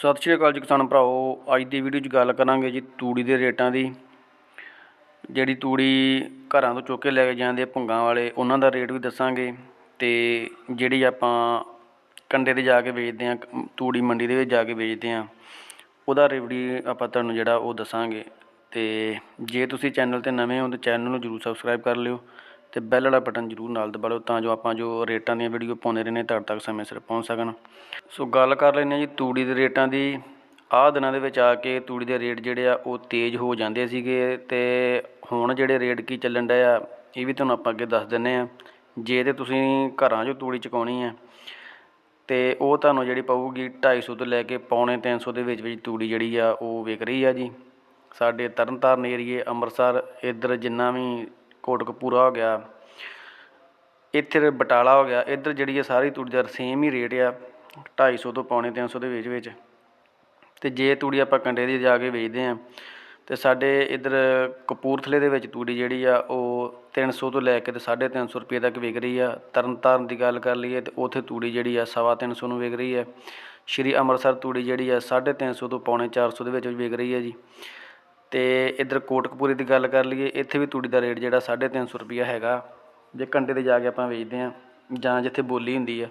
ਸਤਿ ਸ਼੍ਰੀ ਅਕਾਲ ਜੀ ਕਿਸਾਨ ਭਰਾਓ ਅੱਜ ਦੀ ਵੀਡੀਓ 'ਚ ਗੱਲ ਕਰਾਂਗੇ ਜੀ ਤੂੜੀ ਦੇ ਰੇਟਾਂ ਦੀ। ਜਿਹੜੀ ਤੂੜੀ ਘਰਾਂ ਤੋਂ ਚੁੱਕ ਕੇ ਲੈ ਕੇ ਜਾਂਦੇ ਭੁੰਗਾਂ ਵਾਲੇ, ਉਹਨਾਂ ਦਾ ਰੇਟ ਵੀ ਦੱਸਾਂਗੇ। ਤੇ ਜਿਹੜੀ ਆਪਾਂ ਕੰਡੇ ਤੇ ਜਾ ਕੇ ਵੇਚਦੇ ਆ ਤੂੜੀ ਮੰਡੀ ਦੇ ਵਿੱਚ ਜਾ ਕੇ ਵੇਚਦੇ ਆ ਉਹਦਾ ਰੇਟ ਵੀ ਆਪਾਂ ਤੁਹਾਨੂੰ ਜਿਹੜਾ ਉਹ ਦੱਸਾਂਗੇ। ਤੇ ਜੇ ਤੁਸੀਂ ਚੈਨਲ ਤੇ ਨਵੇਂ ਹੋ ਤਾਂ ਚੈਨਲ ਨੂੰ ਜਰੂਰ ਸਬਸਕ੍ਰਾਈਬ ਕਰ ਲਿਓ। ਅਤੇ ਬੈਲ ਵਾਲਾ ਬਟਨ ਜਰੂਰ ਨਾਲ ਦਬਾ ਲਓ ਤਾਂ ਜੋ ਆਪਾਂ ਜੋ ਰੇਟਾਂ ਦੀਆਂ ਵੀਡੀਓ ਪਾਉਂਦੇ ਰਹਿੰਦੇ ਤੁਹਾਡੇ ਤੱਕ ਸਮੇਂ ਸਿਰ ਪਹੁੰਚ ਸਕਣ। ਸੋ ਗੱਲ ਕਰ ਲੈਂਦੇ ਹਾਂ ਜੀ ਤੂੜੀ ਦੇ ਰੇਟਾਂ ਦੀ। ਆਹ ਦਿਨਾਂ ਦੇ ਵਿੱਚ ਆ ਕੇ ਤੂੜੀ ਦੇ ਰੇਟ ਜਿਹੜੇ ਆ ਉਹ ਤੇਜ਼ ਹੋ ਜਾਂਦੇ ਸੀਗੇ ਤੇ ਹੁਣ ਜਿਹੜੇ ਰੇਟ ਕੀ ਚੱਲਣ ਡਏ ਆ, ਇਹ ਵੀ ਤੁਹਾਨੂੰ ਆਪਾਂ ਅੱਗੇ ਦੱਸ ਦਿੰਨੇ ਆ ਜੇ ਤੇ ਤੁਸੀਂ ਘਰਾਂ 'ਚੋਂ ਤੂੜੀ ਚੁਕਾਉਣੀ ਹੈ ਤੇ ਉਹ ਤੁਹਾਨੂੰ ਜਿਹੜੀ ਪਊਗੀ 250 ਤੋਂ ਲੈ ਕੇ ਪੌਣੇ 300 ਦੇ ਵਿੱਚ ਵਿੱਚ ਤੂੜੀ ਜਿਹੜੀ ਆ ਉਹ ਵਿਕ ਰਹੀ ਆ ਜੀ। ਸਾਡੇ ਤਰਨਤਾਰਨ ਏਰੀਏ ਅੰਮ੍ਰਿਤਸਰ ਇੱਧਰ ਜਿੰਨਾ ਵੀ ਕੋਟਕਪੂਰਾ ਹੋ ਗਿਆ। ਇੱਥੇ ਬਟਾਲਾ ਹੋ ਗਿਆ। ਇੱਧਰ ਜਿਹੜੀ ਹੈ ਸਾਰੀ ਤੂੜੀ ਦਾ ਸੇਮ ਹੀ ਰੇਟ ਆ 250 ਤੋਂ ਪੌਣੇ 300 ਦੇ ਵਿੱਚ ਵਿੱਚ। ਤੇ ਜੇ ਤੂੜੀ ਆਪਾਂ ਕੰਡੇ ਦੀ ਜਾ ਕੇ ਵੇਚਦੇ ਆ ਤੇ ਸਾਡੇ ਇੱਧਰ ਕਪੂਰਥਲੇ ਦੇ ਵਿੱਚ ਤੂੜੀ ਜਿਹੜੀ ਆ, ਉਹ 300 ਤੋਂ ਲੈ ਕੇ ਤੇ 350 ਰੁਪਏ ਤੱਕ ਵਿਕ ਰਹੀ ਆ। ਤਰਨਤਾਰਨ ਦੀ ਗੱਲ ਕਰ ਲਈਏ ਤੇ ਉੱਥੇ ਤੂੜੀ ਜਿਹੜੀ ਆ, ਸਵਾ ਤਿੰਨ ਸੌ ਨੂੰ ਵਿਕ ਰਹੀ ਹੈ ਸ਼੍ਰੀ ਅੰਮ੍ਰਿਤਸਰ ਤੂੜੀ ਜਿਹੜੀ ਆ 350 ਤੋਂ ਪੌਣੇ 400 ਦੇ ਵਿੱਚ ਵਿਕ ਰਹੀ ਹੈ ਜੀ। ਅਤੇ ਇੱਧਰ ਕੋਟਕਪੂਰੇ ਦੀ ਗੱਲ ਕਰ ਲਈਏ, ਇੱਥੇ ਵੀ ਤੂੜੀ ਦਾ ਰੇਟ ਜਿਹੜਾ 350 ਰੁਪਿਆ ਹੈਗਾ। ਜੇ ਕੰਡੇ ਤੇ ਜਾ ਕੇ ਆਪਾਂ ਵੇਚਦੇ ਹਾਂ, ਜਾਂ ਜਿੱਥੇ ਬੋਲੀ ਹੁੰਦੀ ਆ।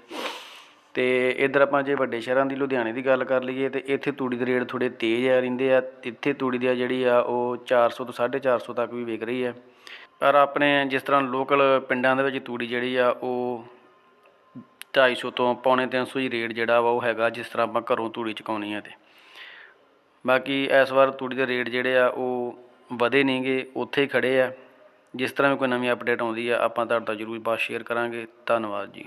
ਅਤੇ ਇੱਧਰ ਆਪਾਂ ਜੇ ਵੱਡੇ ਸ਼ਹਿਰਾਂ ਦੀ, ਲੁਧਿਆਣੇ ਦੀ ਗੱਲ ਕਰ ਲਈਏ, ਤਾਂ ਇੱਥੇ ਤੂੜੀ ਦੇ ਰੇਟ ਥੋੜ੍ਹੇ ਤੇਜ਼ ਆ ਰਹਿੰਦੇ ਆ। ਇੱਥੇ ਤੂੜੀ ਦੀ ਆ ਜਿਹੜੀ ਆ, ਉਹ 400 ਤੋਂ 450 ਤੱਕ ਵੀ ਵਿਕ ਰਹੀ ਹੈ ਪਰ ਆਪਣੇ ਜਿਸ ਤਰ੍ਹਾਂ ਲੋਕਲ ਪਿੰਡਾਂ ਦੇ ਵਿੱਚ ਤੂੜੀ ਜਿਹੜੀ ਆ, ਉਹ 250 ਤੋਂ ਪੌਣੇ 300 ਹੀ ਰੇਟ ਜਿਹੜਾ ਵਾ, ਉਹ ਹੈਗਾ, ਜਿਸ ਤਰ੍ਹਾਂ ਆਪਾਂ ਘਰੋਂ ਤੂੜੀ ਚੁਕਾਉਣੀ ਆ ਤੇ। ਬਾਕੀ ਇਸ ਵਾਰ ਤੂੜੀ ਦੇ ਰੇਟ ਜਿਹੜੇ ਆ ਉਹ ਵਧੇ ਨਹੀਂਗੇ ਉੱਥੇ ਹੀ ਖੜ੍ਹੇ ਆ। ਜਿਸ ਤਰ੍ਹਾਂ ਵੀ ਕੋਈ ਨਵੀਂ ਅਪਡੇਟ ਆਉਂਦੀ ਆ, ਆਪਾਂ ਤੁਹਾਡੇ ਤੋਂ ਜ਼ਰੂਰ ਬਾਤ ਸ਼ੇਅਰ ਕਰਾਂਗੇ। ਧੰਨਵਾਦ ਜੀ।